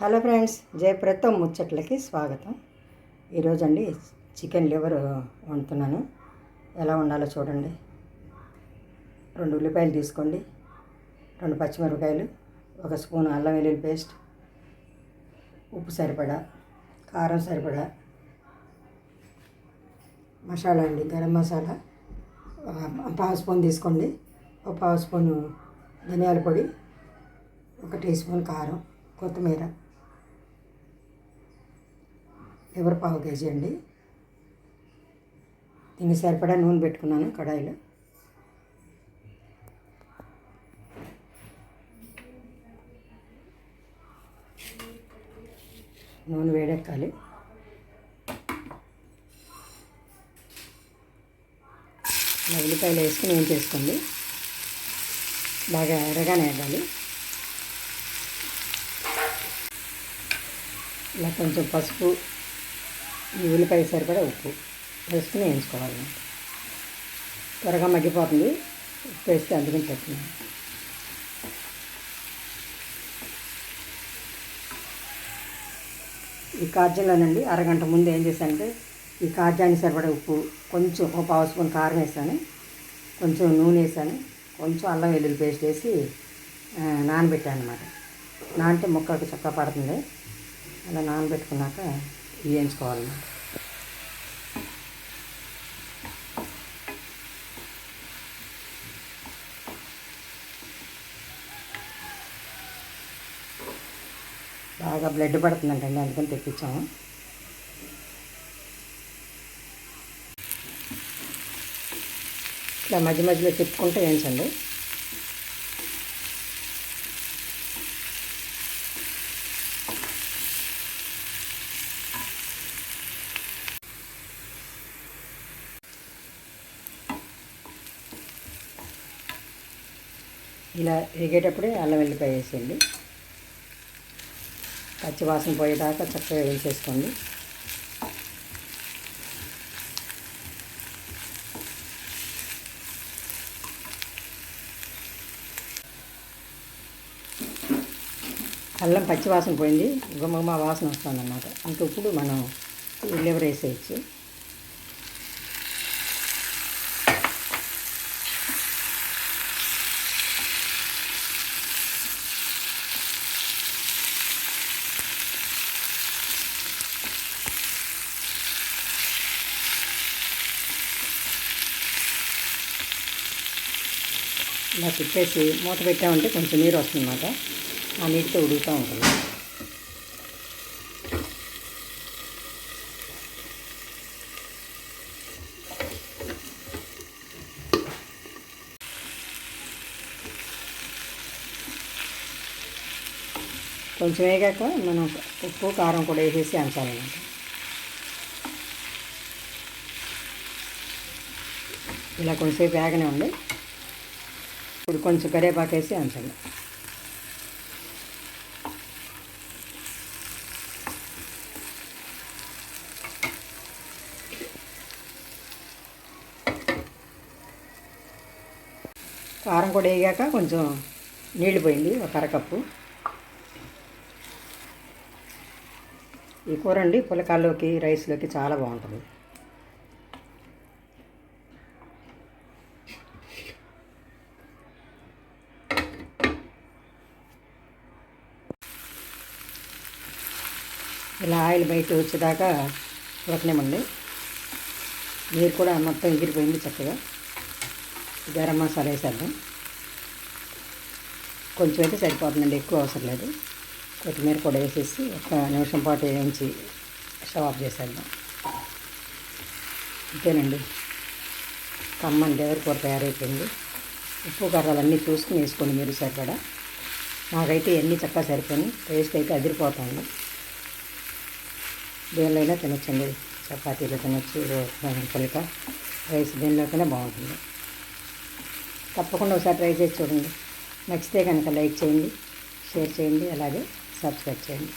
Hello friends జయప్రతం ముచ్చట్లకి స్వాగతం. ఈరోజు అండి చికెన్ లివర్ వండుతున్నాను. ఎలా ఉండాలో చూడండి. రెండు ఉల్లిపాయలు తీసుకోండి. రెండు పచ్చిమిరపకాయలు ఒక స్పూన్ అల్లం వెల్లుల్లి పేస్ట్ ఉప్పు సరిపడా కారం సరిపడా మసాలా అండి గరం మసాలా ఒక పావు స్పూన్ తీసుకోండి. ఒక పావు స్పూను ధనియాల పొడి ఒక టీ స్పూన్ కారం కొత్తిమీర లివర్ పావు కేజీ అండి? దీన్ని సరిపడా నూనె పెట్టుకున్నాను కడాయిలో. నూనె వేడెక్కాలి. ఉల్లిపాయలు వేసుకుని ఏం చేసుకోండి? బాగా ఎర్రగానే వేయాలి. ఇలా కొంచెం పసుపు ఈ ఉల్లిపాయ సరిపడా ఉప్పు. వేసుకుని వేయించుకోవాలి. త్వరగా మగ్గిపోతుంది. ఉప్పు వేస్తే అందుకని చెప్తున్నాను ఈ కార్జంలోనండి అరగంట ముందు ఏం చేశానంటే ఈ కార్జాన్ని సరిపడా ఉప్పు కొంచెం ఒక పావు స్పూన్ కారం వేసాను. కొంచెం నూనె వేసాను. కొంచెం అల్లం వెల్లుల్లి పేస్ట్ వేసి నానబెట్టాను అనమాట నానితే మొక్కలకు చక్కగా పడుతుంది. అలా నానబెట్టుకున్నాక వేయించుకోవాలన్నమాట బాగా బ్లడ్ పడుతుందంటండి అందుకని తెప్పించాము. ఇట్లా మధ్య మధ్యలో తిప్పుకుంటూ వేయించండి ఇలా వేగేటప్పుడే అల్లం వెల్లిపాయ వేసేయండి. పచ్చివాసన పోయేదాకా చక్కగా వేసేసుకోండి. అల్లం పచ్చివాసన పోయింది. గుమ్మగుమ్మ వాసన వస్తుంది అన్నమాట ఇప్పుడు మనం లివర్ ఇలా తిప్పేసి మూత పెట్టామంటే కొంచెం నీరు వస్తుందన్నమాట. ఆ నీటితో ఉడుకుతూ ఉంటుంది. కొంచెం వేగాక మనం ఉప్పు కారం కూడా వేసేసి అంచాలన్నమాట. ఇలా కొంచెంసేపు వేగనే ఉండి ఇప్పుడు కొంచెం కరివేపాకు వేసి అంచండి కారం కూడా వేగాక కొంచెం నీళ్ళు పోయింది ఒక అరకప్పు. ఈ కూర అండి పులకాల్లోకి రైస్లోకి చాలా బాగుంటుంది. ఇలా ఆయిల్ బయట వచ్చేదాకా ఉడకనివ్వండి. నీరు కూడా మొత్తం ఎగిరిపోయింది చక్కగా. గరం మసాలా వేసేద్దాం. కొంచెం అయితే సరిపోతుందండి ఎక్కువ అవసరం లేదు. కొత్తిమీర కూడా వేసేసి ఒక నిమిషం పాటు వేయించి స్టవ్ ఆఫ్ చేసేద్దాం. అంతేనండి కమ్మని దేవుడి కూర తయారైపోయింది. ఉప్పు కారాలన్నీ చూసుకుని వేసుకోండి మీరు సరిపడా. నాకైతే ఎన్ని చక్కగా సరిపోయి టేస్ట్ అయితే అదిరిపోతుంది. దేనిలో తినొచ్చండి. చపాతీలో తినొచ్చు పులిక రైస్ దేనిలోకైనా బాగుంటుంది. తప్పకుండా ఒకసారి ట్రై చేసి చూడండి. నచ్చితే కనుక లైక్ చేయండి షేర్ చేయండి అలాగే సబ్స్క్రైబ్ చేయండి.